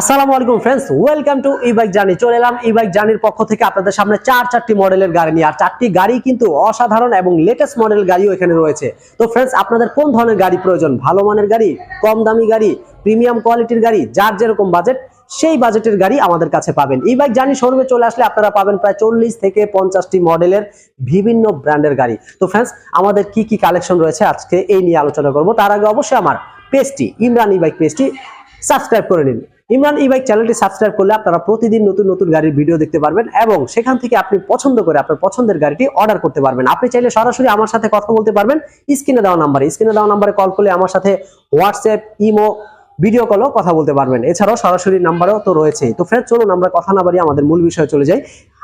আসসালামু আলাইকুম friends welcome to e bike journey চলে এলাম ই বাইক জার্নির পক্ষ থেকে আপনাদের সামনে চার, চারটি মডেলের গাড়ি নিয়ে। আর চারটি গাড়ি কিন্তু অসাধারণ এবং লেটেস্ট মডেল গাড়িও এখানে রয়েছে। তো ফ্রেন্ডস আপনাদের কোন ধরনের গাড়ি প্রয়োজন? ভালো মানের গাড়ি, কম দামি গাড়ি প্রিমিয়াম কোয়ালিটির গাড়ি, যার যেরকম বাজেট সেই বাজেটের গাড়ি আমাদের কাছে পাবেন। ই বাইক জার্নি শোরুমে চলে আসলে আপনারা পাবেন প্রায় চল্লিশ থেকে পঞ্চাশটি মডেলের বিভিন্ন ব্র্যান্ডের গাড়ি। তো ফ্রেন্ডস আমাদের কি কি কালেকশন রয়েছে আজকে এই নিয়ে আলোচনা করব। তার আগে অবশ্যই আমার পেজটি ইমরান ই বাইক পেজটি সাবস্ক্রাইব করে নিন। ইমরান ই চ্যানেলটি সাবস্ক্রাইব করলে আপনারা প্রতিদিন নতুন নতুন গাড়ির ভিডিও দেখতে পারবেন এবং সেখান থেকে আপনি পছন্দ করে আপনার পছন্দের গাড়িটি অর্ডার করতে পারবেন। আপনি চাইলে সরাসরি আমার সাথে কথা বলতে পারবেন। স্ক্রিনে দেওয়া নাম্বারে স্ক্রিনে দেওয়া নাম্বারে কল করলে আমার সাথে হোয়াটসঅ্যাপ ইমো ভিডিও কলও কথা বলতে পারবেন। এছাড়াও সরাসরি নাম্বারও তো রয়েছেই। তো ফ্রেন্ড চলুন আমরা কথা না বাড়িয়ে আমাদের মূল বিষয়ে চলে যাই।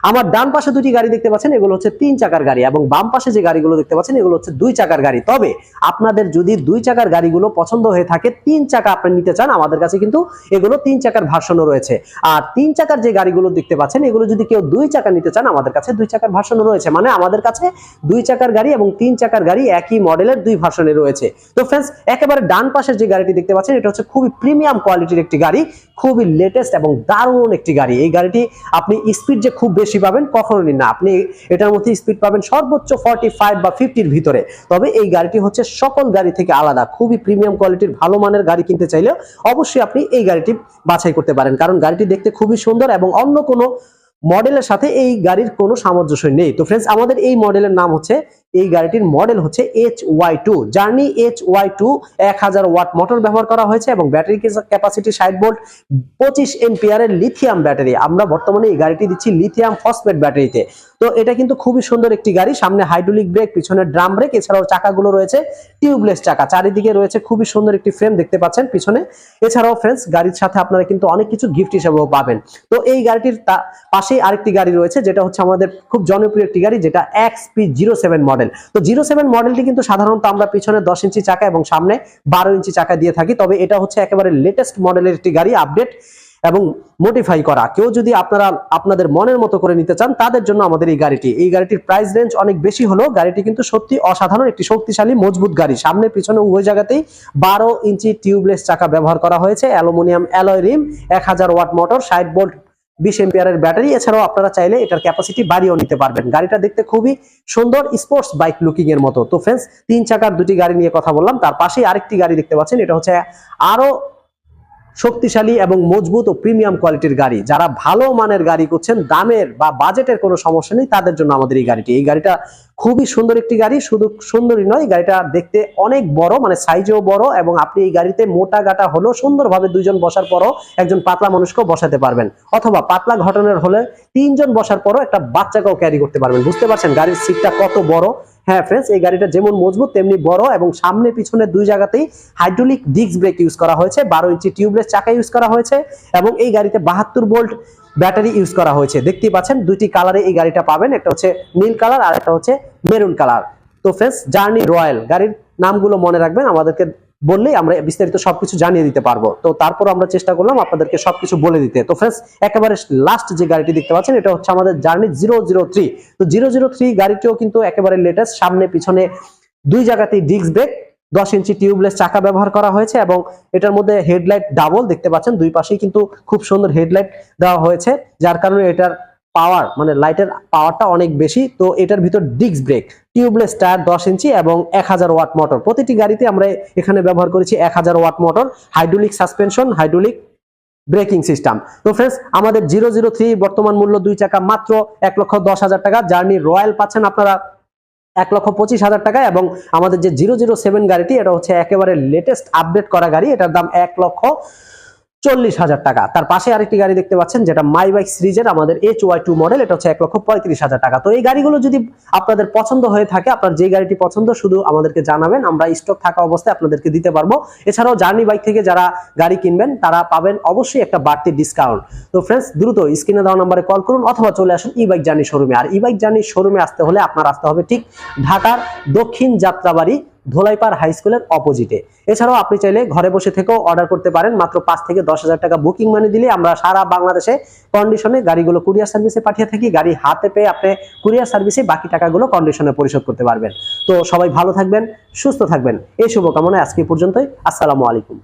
আমার ডান পাশে দুটি গাড়ি দেখতে পাচ্ছেন, এগুলো হচ্ছে তিন চাকার গাড়ি এবং বাম পাশে যে গাড়িগুলো দেখতে পাচ্ছেন, এগুলো হচ্ছে দুই চাকার গাড়ি। তবে আপনাদের যদি দুই চাকার গাড়িগুলো পছন্দ হয়ে থাকে, তিন চাকা আপনি নিতে চান, আমাদের কাছে কিন্তু এগুলো তিন চাকার ভার্সনও রয়েছে। আর তিন চাকার যে গাড়িগুলো দেখতে পাচ্ছেন, এগুলো যদি কেউ দুই চাকা নিতে চান, আমাদের কাছে দুই চাকার ভার্সনও রয়েছে। মানে আমাদের কাছে দুই চাকার গাড়ি এবং তিন চাকার গাড়ি একই মডেলের দুই ভার্সনে রয়েছে। তো ফ্রেন্ডস একেবারে ডান পাশের যে গাড়িটি দেখতে পাচ্ছেন, এটা হচ্ছে খুবই প্রিমিয়াম কোয়ালিটির একটি গাড়ি, খুবই লেটেস্ট এবং দারুণ একটি গাড়ি। এই গাড়িটি আপনি স্পিড যে খুব বেশি পাবেন কখনো নিন না। আপনি এটার মধ্যে স্পিড পাবেন সর্বোচ্চ ফর্টি ফাইভ বা ফিফটির ভিতরে। তবে এই গাড়িটি হচ্ছে সকল গাড়ি থেকে আলাদা। খুবই প্রিমিয়াম কোয়ালিটির ভালো মানের গাড়ি কিনতে চাইলে অবশ্যই আপনি এই গাড়িটি বাছাই করতে পারেন। কারণ গাড়িটি দেখতে খুবই সুন্দর এবং অন্য কোনো মডেলের সাথে এই গাড়ির কোনো সামঞ্জস্য নেই। তো ফ্রেন্ডস আমাদের এই মডেলের নাম হচ্ছে এই গাড়িটির মডেল হচ্ছে H Y two journey H Y two এক হাজার ওয়াট মোটর ব্যবহার করা হয়েছে এবং ব্যাটারি ক্যাপাসিটি ষাট ভোল্ট, পঁচিশ এমপিয়ারের লিথিয়াম ব্যাটারি আমরা বর্তমানে এই গাড়িটি দিচ্ছি লিথিয়াম ফসফেট ব্যাটারিতে তো এটা কিন্তু খুবই সুন্দর একটি গাড়ি। সামনে হাইড্রোলিক ব্রেক পিছনে ড্রাম ব্রেক এছাড়াও চাকাগুলো রয়েছে টিউবলেস চাকা। চারিদিকে রয়েছে খুবই সুন্দর একটি ফ্রেম দেখতে পাচ্ছেন পিছনে। এছাড়াও ফ্রেন্ডস গাড়ির সাথে আপনারা কিন্তু অনেক কিছু গিফট হিসেবেও পাবেন। তো এই গাড়িটির পাশেই আরেকটি গাড়ি রয়েছে, যেটা হচ্ছে আমাদের খুব জনপ্রিয় একটি গাড়ি, যেটা X P zero seven model তো জিরো সেভেন মডেলটি কিন্তু সাধারণত আমরা পিছনে দশ ইঞ্চি চাকা এবং সামনে বারো ইঞ্চি চাকা দিয়ে থাকি। তবে এটা হচ্ছে একেবারে লেটেস্ট মডেলের একটি গাড়ি আপডেট এবং মডিফাই করা। কেউ যদি আপনারা আপনাদের মনের মতো করে নিতে চান, তাদের জন্য আমাদের এই গাড়িটি। এই গাড়িটির প্রাইস রেঞ্জ অনেক বেশি হলো গাড়িটি কিন্তু সত্যি অসাধারণ, একটি শক্তিশালী, মজবুত গাড়ি। সামনে পিছনে উভয় জায়গাতেই বারো ইঞ্চি টিউবলেস চাকা ব্যবহার করা হয়েছে। অ্যালুমিনিয়াম অ্যালয় রিম, এক হাজার ওয়াট মোটর ষাট ভোল্ট বিশ এম্পিয়ারের ব্যাটারি। এছাড়াও আপনারা চাইলে এটার ক্যাপাসিটি বাড়িয়েও নিতে পারবেন। গাড়িটা দেখতে খুবই সুন্দর স্পোর্টস বাইক লুকিং এর মতো। তো ফ্রেন্ডস তিন চাকার দুটি গাড়ি নিয়ে কথা বললাম। তার পাশেই আরেকটি গাড়ি দেখতে পাচ্ছেন। এটা হচ্ছে আরও শক্তিশালী এবং মজবুত ও প্রিমিয়াম কোয়ালিটির গাড়ি। যারা ভালো মানের গাড়ি করছেন দামের বা বাজেটের কোনো সমস্যা নেই, তাদের জন্য আমাদের এই গাড়িটি। এই গাড়িটা খুবই সুন্দর একটি গাড়ি, শুধু সুন্দরই নয়, গাড়িটা দেখতে অনেক বড় মানে সাইজেও বড় এবং আপনি এই গাড়িতে মোটা গাটা হলেও সুন্দরভাবে দুইজন বসার পরও একজন পাতলা মানুষকেও বসাতে পারবেন। অথবা পাতলা ঘটনার হলে তিনজন বসার পরও একটা বাচ্চাকেও ক্যারি করতে পারবেন। বুঝতে পারছেন? গাড়ির সিটটা কত বড় হ্যাঁ ফ্রেন্ডস এই গাড়িটা যেমন মজবুত, তেমনি বড় এবং সামনে পিছনে দুই জায়গাতেই হাইড্রোলিক ডিস্ক ব্রেক ইউজ করা হয়েছে, বারো ইঞ্চি টিউবলেস চাকা ইউজ করা হয়েছে এবং এই গাড়িতে বাহাত্তর ভোল্ট ব্যাটারি ইউজ করা হয়েছে। দেখতেই পাচ্ছেন, দুইটি কালারে এই গাড়িটা পাবেন, একটা হচ্ছে নীল কালার আর একটা হচ্ছে মেরুন কালার তো ফ্রেন্ডস জার্নি রয়্যাল গাড়ির নামগুলো মনে রাখবেন, আমাদেরকে বললেই আমরা বিস্তারিত সবকিছু জানিয়ে দিতে পারব। তো তারপর আমরা চেষ্টা করলাম আপনাদেরকে সবকিছু বলে দিতে। তো ফ্রেন্ডস একেবারে লাস্ট যে গাড়িটি দেখতে পাচ্ছেন, এটা হচ্ছে আমাদের জার্নি জিরো জিরো থ্রি তো জিরো জিরো থ্রি গাড়িটিও কিন্তু একেবারে লেটেস্ট সামনে, পিছনে দুই জায়গাতেই ডিস্ক ব্রেক দশ ইঞ্চি টিউবলেস চাকা ব্যবহার করা হয়েছে এবং এটার মধ্যে হেডলাইট ডাবল দেখতে পাচ্ছেন। দুই পাশেই কিন্তু খুব সুন্দর হেডলাইট দেওয়া হয়েছে, যার কারণে এটার পাওয়ার মানে লাইটের পাওয়ারটা অনেক বেশি, তো এটার ভিতর ডিস্ক ব্রেক টিউবলেস টায়ার দশ ইঞ্চি এবং এক হাজার ওয়াট মোটর প্রতিটি গাড়িতে আমরা এখানে ব্যবহার করেছি এক হাজার watt motor hydraulic suspension hydraulic braking system তো ফ্রেন্ডস আমাদের জিরো জিরো থ্রি বর্তমান মূল্য দুই চাকা মাত্র এক লক্ষ দশ হাজার টাকা। জার্নি রয়্যাল পাচ্ছেন আপনারা এক লক্ষ পঁচিশ হাজার টাকা এবং আমাদের যে জিরো জিরো সেভেন গাড়িটি, এটা হচ্ছে একেবারে লেটেস্ট আপডেট করা গাড়ি। এটার দাম এক লক্ষ চল্লিশ হাজার টাকা। তার পাশে আরেকটি গাড়ি দেখতে পাচ্ছেন, যেটা মাই বাইক সিরিজের আমাদের এইচ ওয়াই টু মডেল এটা হচ্ছে এক লক্ষ পঁয়ত্রিশ হাজার টাকা। তো এই গাড়িগুলো যদি আপনাদের পছন্দ হয়ে থাকে, আপনার যে গাড়িটি পছন্দ, শুধু আমাদেরকে জানাবেন, আমরা স্টক থাকা অবস্থায় আপনাদেরকে দিতে পারব। এছাড়াও জার্নি বাইক থেকে যারা গাড়ি কিনবেন, তারা পাবেন অবশ্যই একটা বাড়তি ডিসকাউন্ট তো ফ্রেন্ডস দ্রুত স্ক্রিনে দেওয়া নাম্বারে কল করুন, অথবা চলে আসুন ই বাইক জার্নি শোরুমে আর ই বাইক জার্নি শোরুমে আসতে হলে আপনার আসতে হবে ঠিক ঢাকার দক্ষিণ যাত্রাবাড়ি ধোলাইপাড় হাই স্কুলের অপোজিটে এছাড়াও আপনি চাইলে ঘরে বসে থেকেও অর্ডার করতে পারেন, মাত্র পাঁচ থেকে দশ হাজার টাকা বুকিং মানি দিলে আমরা সারা বাংলাদেশে কন্ডিশনে গাড়িগুলো কুরিয়ার সার্ভিসে পাঠিয়ে থাকি, গাড়ি হাতে পেয়ে আপনি কুরিয়ার সার্ভিসে বাকি টাকাগুলো কন্ডিশনে পরিশোধ করতে পারবেন। তো সবাই ভালো থাকবেন, সুস্থ থাকবেন। এই শুভকামনায় আজকে পর্যন্তই। আসসালামু আলাইকুম।